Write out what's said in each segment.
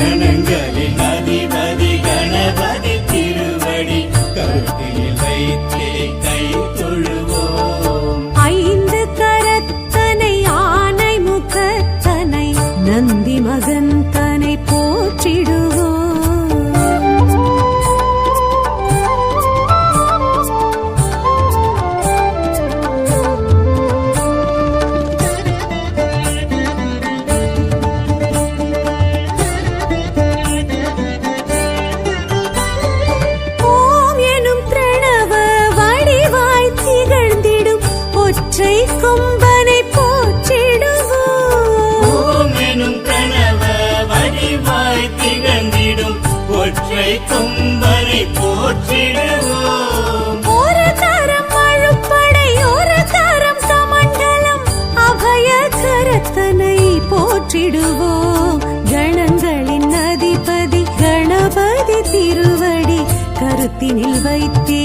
Spinning கொம்பனை போற்றிடுவோம். ஒரு கரம் அழுப்படை ஒரு கரம் கமண்டலம் அபய கரத்தனை போற்றிடுவோம். கணங்களின் அதிபதி கணபதி திருவடி கருத்தினில் வைத்தே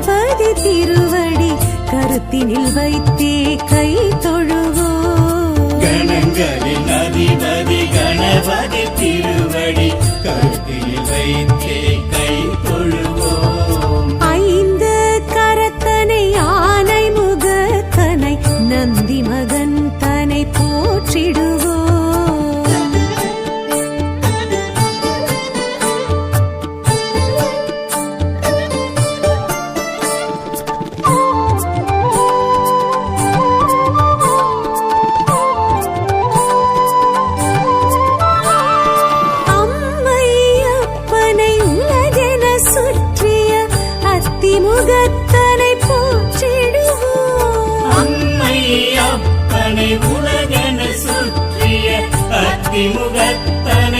கணபதி திருவடி கருத்தினில் வைத்தே கை தொழுவோம் கணங்களின் அதிபதி கணபதி திருவடி கருத்தில் வைத்தே கை தொழுவோம் ஐந்து கரத்தனை ஆனை முகத்தனை நந்தி மகன் தனை போற்றிடுவோம்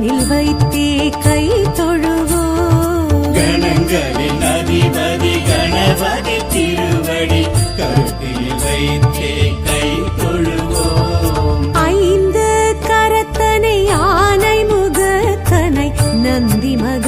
கண்ணினில் வைத்தே கை தொழுவோ கணங்களின் அதிபதி கணபதி திருவடி கருத்தில் வைத்தே கை தொழுவோம். ஐந்து கரத்தனை ஆனை முகத்தனை நந்தி மக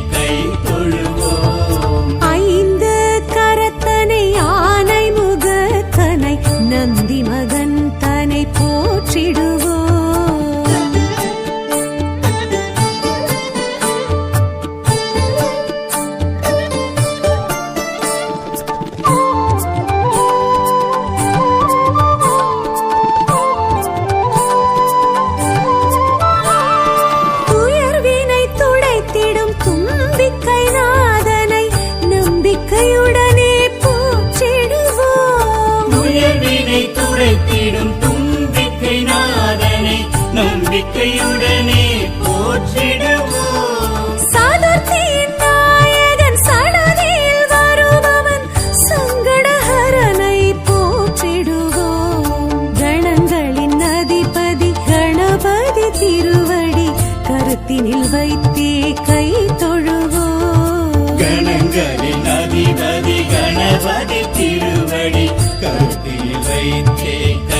take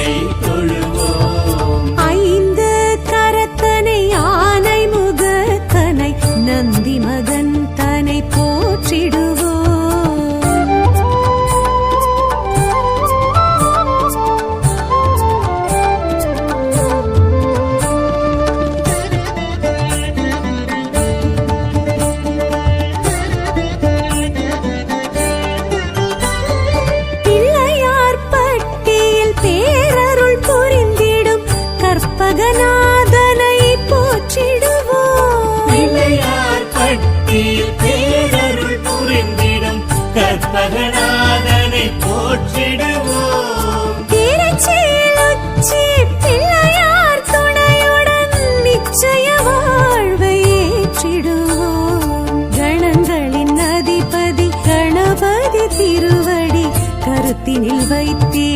போற்றிடுவோம். திருச்சேலுச்சி பிள்ளையார் துணையுடன் நிச்சய வாழ்வை ஏற்றிடுவோம். கணங்களின் அதிபதி கணபதி திருவடி கருத்தினில் வைத்தே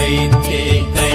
வைத்தே கை